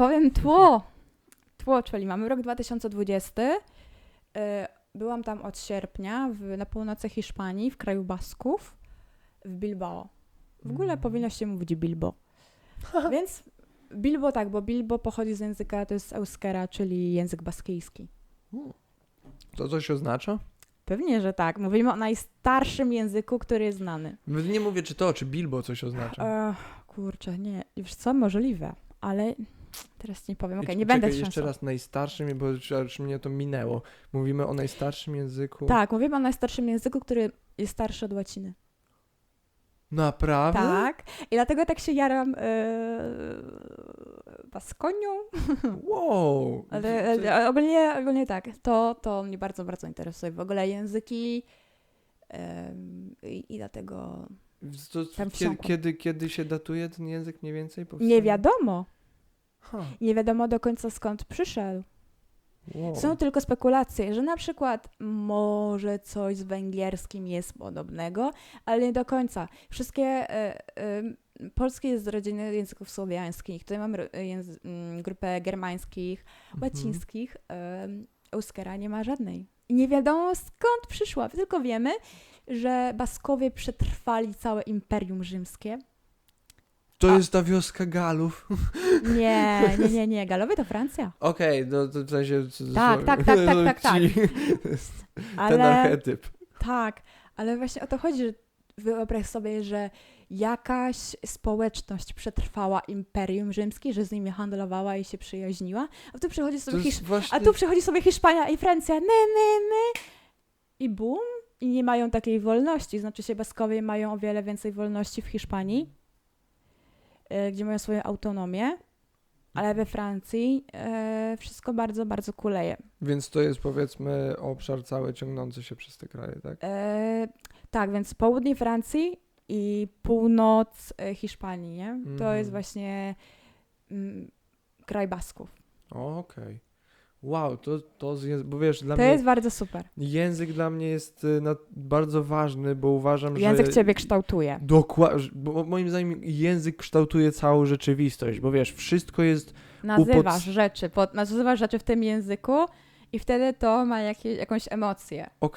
powiem tło. Tło, czyli mamy rok 2020. Y, Byłam tam od sierpnia w, na północy Hiszpanii, w kraju Basków, w Bilbao. W ogóle Mm. powinno się mówić Bilbo. Więc Bilbo tak, bo Bilbo pochodzi z języka, to jest euskera, czyli język baskijski. To coś oznacza? Pewnie, że tak. Mówimy o najstarszym języku, który jest znany. Nie mówię, czy to, czy Bilbo coś oznacza. E, kurczę, nie, wiesz co, możliwe, ale teraz nie powiem, okej, I nie będę jeszcze trzęsła. raz najstarszym, bo już, mnie to minęło. Mówimy o najstarszym języku. Tak, mówimy o najstarszym języku, który jest starszy od łaciny. Naprawdę? Tak, i dlatego tak się jaram e, Baskonią, Wow. ale, ale ogólnie, ogólnie tak, to, to mnie bardzo, bardzo interesuje. W ogóle języki em, i, dlatego to, kiedy, kiedy, kiedy się datuje ten język mniej więcej? powstał? nie wiadomo, Ha, nie wiadomo do końca skąd przyszedł. wow. Są tylko spekulacje, że na przykład może coś z węgierskim jest podobnego, ale nie do końca. Wszystkie e, e, polskie jest z rodziny języków słowiańskich. Tutaj mamy ro- języ- m, grupę germańskich, Mhm. łacińskich. E, Euskera nie ma żadnej. I nie wiadomo skąd przyszła, tylko wiemy, że Baskowie przetrwali całe Imperium Rzymskie. To A- jest ta wioska Galów. Nie, nie, nie, nie. Galowie to Francja. Okej, no to w sensie... Tak, tak, tak, tak, tak, tak. Jest Ten Ale... archetyp. Tak, ale właśnie o to chodzi, że wyobraź sobie, że jakaś społeczność przetrwała Imperium Rzymskie, że z nimi handlowała i się przyjaźniła, a tu przychodzi sobie, Hisz... właśnie... a tu przychodzi sobie Hiszpania i Francja, my, my, my i bum, i nie mają takiej wolności, znaczy się Baskowie mają o wiele więcej wolności w Hiszpanii, gdzie mają swoją autonomię, ale we Francji e, wszystko bardzo, bardzo kuleje. Więc to jest powiedzmy obszar cały ciągnący się przez te kraje, tak? E, tak, więc południe Francji i północ e, Hiszpanii, nie? To Mhm. jest właśnie mm, kraj Basków. Okej. Wow, to, to jest, bo wiesz, dla to mnie jest bardzo super. język dla mnie jest y, na, bardzo ważny, bo uważam, Język że... ciebie kształtuje. Dokładnie, bo moim zdaniem język kształtuje całą rzeczywistość, bo wiesz, wszystko jest Nazywasz rzeczy, pod, nazywasz rzeczy w tym języku i wtedy to ma jakie, jakąś emocję. okej.